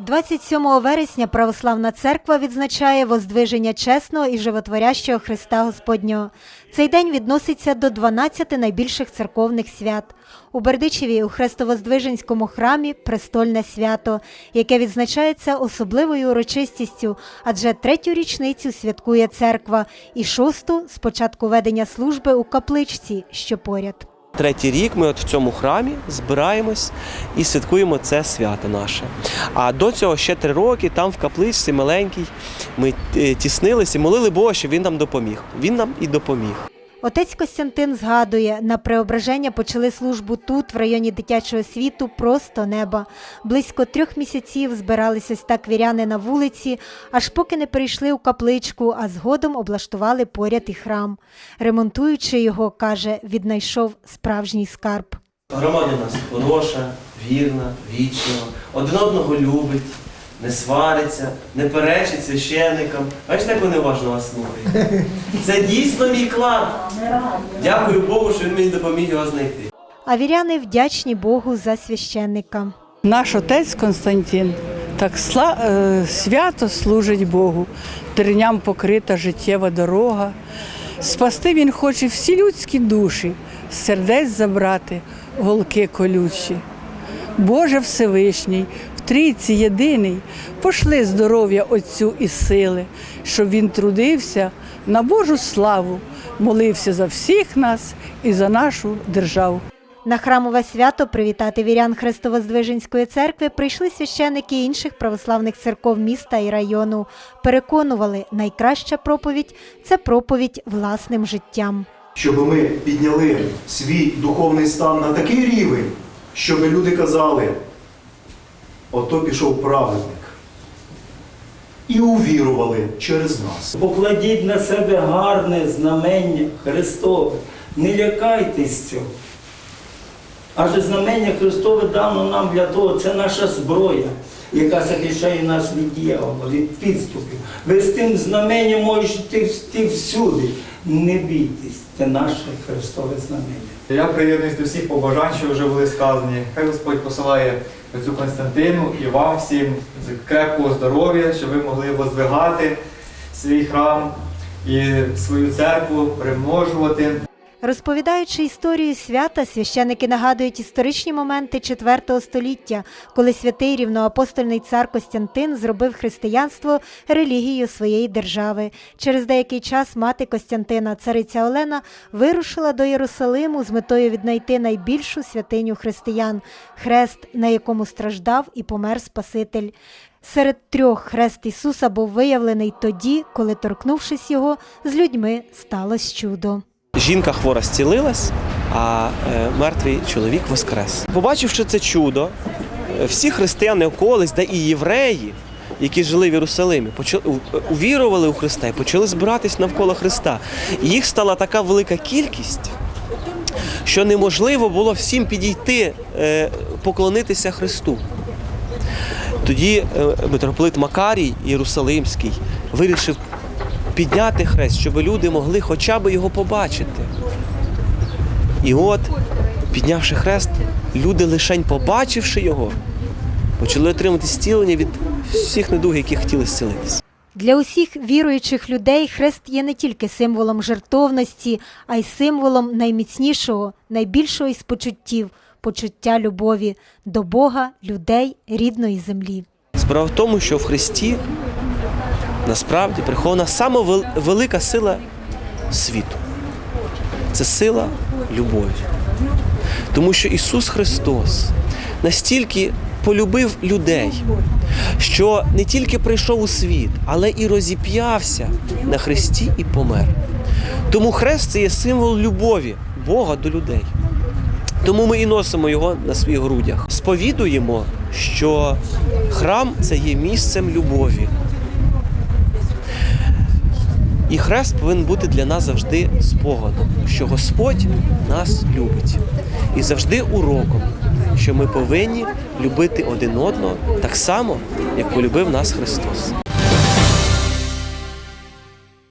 27 вересня Православна церква відзначає воздвиження чесного і животворящого Христа Господнього. Цей день відноситься до 12 найбільших церковних свят. У Бердичеві у Хрестовоздвиженському храмі престольне свято, яке відзначається особливою урочистістю, адже третю річницю святкує церква і шосту з початку ведення служби у капличці, що поряд. Третій рік ми от в цьому храмі збираємось і святкуємо це свято наше. А до цього ще три роки там в капличці маленькій ми е, тіснилися молили Бога, щоб він нам допоміг. Він нам і допоміг. Отець Костянтин згадує, на преображення почали службу тут, в районі дитячого світу, просто неба. Близько трьох місяців збирались ось так віряни на вулиці, аж поки не перейшли у капличку, а згодом облаштували поряд і храм. Ремонтуючи його, каже, віднайшов справжній скарб. Громада у нас хороша, вірна, вічна, один одного любить, не свариться, не перечить священникам. Бачите, як вони уважно вас слухають? Це дійсно мій клад. Дякую Богу, що він мені допоміг його знайти. А віряни вдячні Богу за священника. Наш отець Константин так сла... е, свято служить Богу. Терням покрита життєва дорога. Спасти він хоче всі людські душі, сердець забрати голки колючі. Боже Всевишній, трійці єдиний, пошли здоров'я Отцю і сили, щоб він трудився на Божу славу, молився за всіх нас і за нашу державу. На храмове свято привітати вірян Хрестовоздвиженської церкви прийшли священики інших православних церков міста і району. Переконували, найкраща проповідь це проповідь власним життям. щоб ми підняли свій духовний стан на такий рівень, щоб люди казали, ото пішов праведник. І увірували через нас. Покладіть на себе гарне знамення Христове. Не лякайтесь цього. Адже знамення Христове дано нам для того, це наша зброя, яка захищає нас від дьявола, від підступів. Ви з тим знаменням можете йти всюди. Не бійтесь, це наше Христове знамення. Я приєднуюсь до всіх побажань, що вже були сказані. Хай Господь посилає цю Константину і вам всім крепкого здоров'я, щоб ви могли воздвигати свій храм і свою церкву, примножувати. Розповідаючи історію свята, священики нагадують історичні моменти IV століття, коли святий рівноапостольний цар Костянтин зробив християнство релігією своєї держави. Через деякий час мати Костянтина, цариця Олена, вирушила до Єрусалиму з метою віднайти найбільшу святиню християн хрест, на якому страждав і помер Спаситель. Серед трьох хрест Ісуса був виявлений тоді, коли, торкнувшись його, з людьми сталося чудо. Жінка хвора зцілилась, а е, мертвий чоловік воскрес. Побачивши це чудо, е, всі християни околиць, да і євреї, які жили в Єрусалимі, почали увірували у Христа і почали збиратись навколо Христа. Їх стала така велика кількість, що неможливо було всім підійти, е, поклонитися Христу. Тоді митрополит Макарій Єрусалимський вирішив підняти хрест, щоб люди могли хоча б його побачити. І от, піднявши хрест, люди лишень побачивши його, почали отримати зцілення від всіх недуг, які хотіли зцілитися. Для усіх віруючих людей хрест є не тільки символом жертовності, а й символом найміцнішого, найбільшого із почуттів почуття любові до Бога, людей, рідної землі. Справа в тому, що в Христі насправді прихована сама велика сила світу. Це сила любові. Тому що Ісус Христос настільки полюбив людей, що не тільки прийшов у світ, але і розіп'явся на Христі і помер. Тому хрест це є символ любові Бога до людей. Тому ми і носимо його на своїх грудях. Сповідуємо, що храм це є місцем любові. І хрест повинен бути для нас завжди спогадом, що Господь нас любить. І завжди уроком, що ми повинні любити один одного так само, як полюбив нас Христос.